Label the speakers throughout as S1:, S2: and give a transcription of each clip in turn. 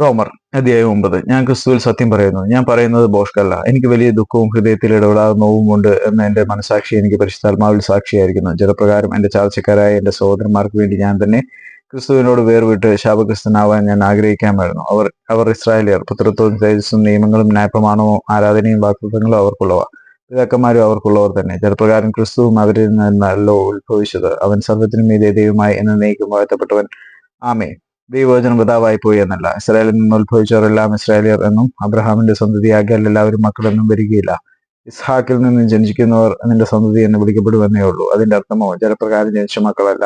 S1: റോമർ അധ്യായം ഒമ്പത്. ഞാൻ ക്രിസ്തുവിൽ സത്യം പറയുന്നു. ഞാൻ പറയുന്നത് ബോഷ്കല്ല. എനിക്ക് വലിയ ദുഃഖവും ഹൃദയത്തിൽ ഇടപെടാതെ നോവും ഉണ്ട് എന്ന് എന്റെ മനസാക്ഷി എനിക്ക് പരിശുദ്ധാത്മാവിൽ സാക്ഷിയായിരിക്കുന്നു. ജലപ്രകാരം എന്റെ ചാർച്ചക്കാരായ എന്റെ സഹോദരന്മാർക്ക് വേണ്ടി ഞാൻ തന്നെ ക്രിസ്തുവിനോട് വേർവിട്ട് ശാപക്രിസ്തനാവാൻ ഞാൻ ആഗ്രഹിക്കാമായിരുന്നു. അവർ അവർ ഇസ്രായേലിയർ. പുത്രത്വവും തേജസ്സും നിയമങ്ങളും ന്യായപ്രമാണവും ആരാധനയും വാക്തത്വങ്ങളും അവർക്കുള്ളവ. പിതാക്കന്മാരും അവർക്കുള്ളവർ തന്നെ. ജലപ്രകാരം ക്രിസ്തുവും അവരിൽ നിന്നല്ലോ ഉത്ഭവിച്ചത്. അവൻ സർവത്തിനും മീതെ ദൈവമായി എന്ന് നയിക്കും വാഴ്ത്തപ്പെട്ടവൻ ആമേ ദൈവവചനം പിതാവായി പോയി എന്നല്ല. ഇസ്രായേലിൽ നിന്ന് ഉത്ഭവിച്ചവരെല്ലാം ഇസ്രായേലിയർ എന്നും അബ്രഹാമിന്റെ സന്തതിയാകിയാൽ എല്ലാവരും മക്കളെന്നും വരികയില്ല. ഇസ്ഹാക്കിൽ നിന്ന് ജനിക്കുന്നവർ നിന്റെ സന്തതി എന്ന് വിളിക്കപ്പെടുമെന്നേ ഉള്ളൂ. അതിന്റെ അർത്ഥമോ ജലപ്രകാരം ജനിച്ച മക്കളല്ല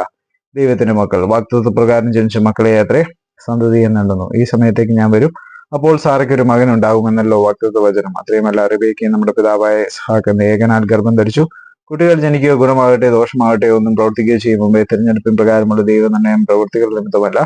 S1: ദൈവത്തിന്റെ മക്കൾ. വാക്തത്വ പ്രകാരം ജനിച്ച മക്കളെ അത്രേ സന്തതി എന്നുണ്ടെന്നു ഈ സമയത്തേക്ക് ഞാൻ വരും. അപ്പോൾ സാറയ്ക്ക് ഒരു മകൻ ഉണ്ടാകുമെന്നല്ലോ വാക്തത്വ വചനം അത്രയുമല്ല അറിവേക്ക് നമ്മുടെ പിതാവായ ഇസ്ഹാക്ക് എന്ന ഏകനാൽ ഗർഭം ധരിച്ചു. കുട്ടികൾ ജനിക്കുകയോ ഗുണമാകട്ടെ ദോഷമാകട്ടെ ഒന്നും പ്രവർത്തിക്കുകയോ ചെയ്യുമ്പോൾ തിരഞ്ഞെടുപ്പിൻ പ്രകാരമുള്ള ദൈവനിർണയം പ്രവൃത്തികൾ നിമിത്തമല്ല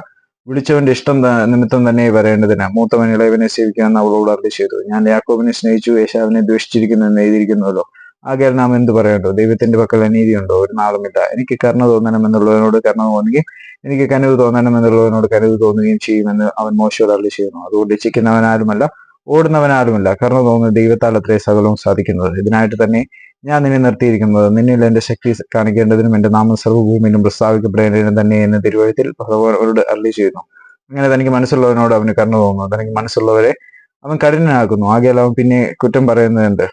S1: വിളിച്ചവന്റെ ഇഷ്ടം നിമിത്തം തന്നെ വരേണ്ടതിന് മൂത്തവൻ ഇളയവനെ സേവിക്കാമെന്ന് അവളോട് അർദ്ധ ചെയ്തു. ഞാൻ യാക്കോബിനെ സ്നേഹിച്ചു യേശാവിനെ ദ്വേഷിച്ചിരിക്കുന്നു എന്ന് എഴുതിയിരിക്കുന്നുവല്ലോ ആകെ നാം എന്ത് പറയണ്ടോ ദൈവത്തിന്റെ പക്കൽ അനീതിയുണ്ടോ? ഒരു നാളുമില്ല. എനിക്ക് കരുണ തോന്നണമെന്നുള്ളവനോട് കരുണ തോന്നുകയും എനിക്ക് കനവ് തോന്നണം എന്നുള്ളവനോട് കനിവ് തോന്നുകയും ചെയ്യുമെന്ന് അവൻ മോശയോട് അർദ്ധ ചെയ്യുന്നു. അതുകൊണ്ട് ഇച്ഛിക്കുന്നവനാലുമല്ല ഓടുന്നവനാലുമല്ല കർണ തോന്നുന്ന ദൈവത്താൽ അത്രേ സകലവും സാധിക്കുന്നത്. ഇതിനായിട്ട് തന്നെ ഞാൻ നിന്നെ നിർത്തിയിരിക്കുന്നത്. നിന്നിൽ എന്റെ ശക്തി കാണിക്കേണ്ടതിനും എന്റെ നാമം സർവഭൂമിയിലും പ്രസ്താവിക്കപ്പെടേണ്ടതിനും തന്നെ എന്ന് തിരുവഴുത്തിൽ ഭഗവാനോട് അരളി ചെയ്യുന്നു. അങ്ങനെ തനിക്ക് മനസ്സുള്ളവനോട് അവന് കർണ തോന്നുന്നു. തനിക്ക് മനസ്സുള്ളവരെ അവൻ കഠിനനാക്കുന്നു. ആകെയല്ല അവൻ പിന്നെ കുറ്റം പറയുന്നതുണ്ട്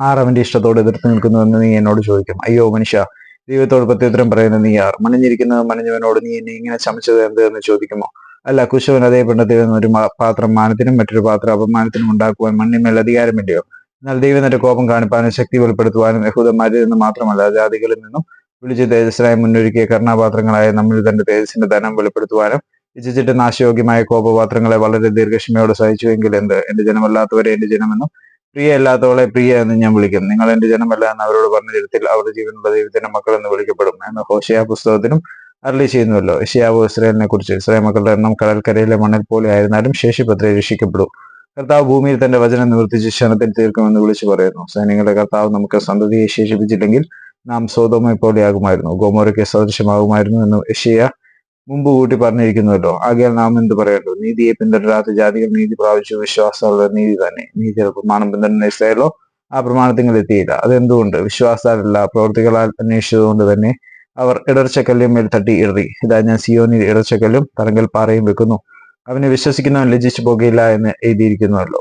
S1: ആർ അവന്റെ ഇഷ്ടത്തോട് എതിർത്ത് നിൽക്കുന്നുവെന്ന് നീ എന്നോട് ചോദിക്കും. അയ്യോ മനുഷ്യ ദൈവത്തോട് പ്രത്യുത്തരം പറയുന്ന നീ ആർ? മണിഞ്ഞിരിക്കുന്നത് മണിഞ്ഞവനോട് നീ എന്നെ ഇങ്ങനെ ചമച്ചത് എന്ത് എന്ന് ചോദിക്കുമോ? അല്ല കുശവൻ അതേ പെണ്ണത്തിൽ നിന്ന് ഒരു പാത്രം മാനത്തിനും മറ്റൊരു പാത്രം അപമാനത്തിനും ഉണ്ടാക്കുവാൻ മണ്ണിന്മേൽ അധികാരമില്ലയോ? എന്നാൽ ദൈവത്തിന്റെ തന്റെ കോപം കാണിപ്പാനും ശക്തി വെളിപ്പെടുത്തുവാനും യഹൂദന്മാരിൽ നിന്ന് മാത്രമല്ല ജാതികളിൽ നിന്നും വിളിച്ച് തേജസ്സിനായി മുന്നൊരുക്കിയ കർണാപാത്രങ്ങളായ നമ്മിൽ തന്റെ തേജസ്സിന്റെ ധനം വെളിപ്പെടുത്തുവാനും ഇച്ഛിച്ചിട്ട് നാശയോഗ്യമായ കോപപാത്രങ്ങളെ വളരെ ദീർഘക്ഷമയോടെ സഹിച്ചുവെങ്കിൽ എന്ത്? എന്റെ ജനമല്ലാത്തവരെ എന്റെ ജനമെന്നും പ്രിയ അല്ലാത്തവളെ പ്രിയ എന്ന് ഞാൻ വിളിക്കും. നിങ്ങൾ എന്റെ ജനമല്ല എന്ന് അവരോട് പറഞ്ഞ തരത്തിൽ അവരുടെ ജീവനുള്ള ദൈവത്തിന്റെ മക്കൾ എന്ന് വിളിക്കപ്പെടും. എന്ന് ഹോഷയ പുസ്തകത്തിനും അരളി ചെയ്യുന്നുവല്ലോ. യശയാവോ ഇസ്രയേലിനെ കുറിച്ച്. ഇസ്രായേൽ മക്കളുടെ എണ്ണം കടൽക്കരയിലെ മണൽ പോലെ ആയിരുന്നാലും ശേഷിപ്പത്രെ രക്ഷിക്കപ്പെടും. കർത്താവ് ഭൂമിയിൽ തന്റെ വചനം നിവർത്തിച്ച് ക്ഷണത്തിൽ തീർക്കുമെന്ന് വിളിച്ചു പറയുന്നു. സൈന്യങ്ങളുടെ കർത്താവ് നമുക്ക് സന്തതിയെ ശേഷിപ്പിച്ചില്ലെങ്കിൽ നാം സോതോമെ പോലെയാകുമായിരുന്നു ഗോമോരയ്ക്ക് സദൃശമാകുമായിരുന്നു എന്ന് ഏഷ്യ മുമ്പ് കൂട്ടി പറഞ്ഞിരിക്കുന്നുവല്ലോ. ആകയാൽ നാം എന്ത് പറയേണ്ടു നീതിയെ പിന്തുടരാത്ത ജാതികൾ നീതി പ്രാപിച്ചു. വിശ്വാസമുള്ള നീതി തന്നെ. നീതിയുടെ പ്രമാണം പിന്തുടരുന്ന ഇസ്രായേലോ ആ പ്രമാണത്തിങ്ങൾ എത്തിയില്ല. അതെന്തുകൊണ്ട്? വിശ്വാസാലല്ല പ്രവൃത്തികളാൽ അന്വേഷിച്ചതുകൊണ്ട് തന്നെ അവർ ഇടർച്ചക്കല്ലും മേൽ തട്ടി ഇടറി ഇതാ ഞാൻ സിയോനി ഇടർച്ചക്കല്ലും തറങ്കൽ പാറയും വെക്കുന്നു. അവനെ വിശ്വസിക്കുന്നവൻ ലജിച്ചു പോകുകയില്ല എന്ന് എഴുതിയിരിക്കുന്നുവല്ലോ.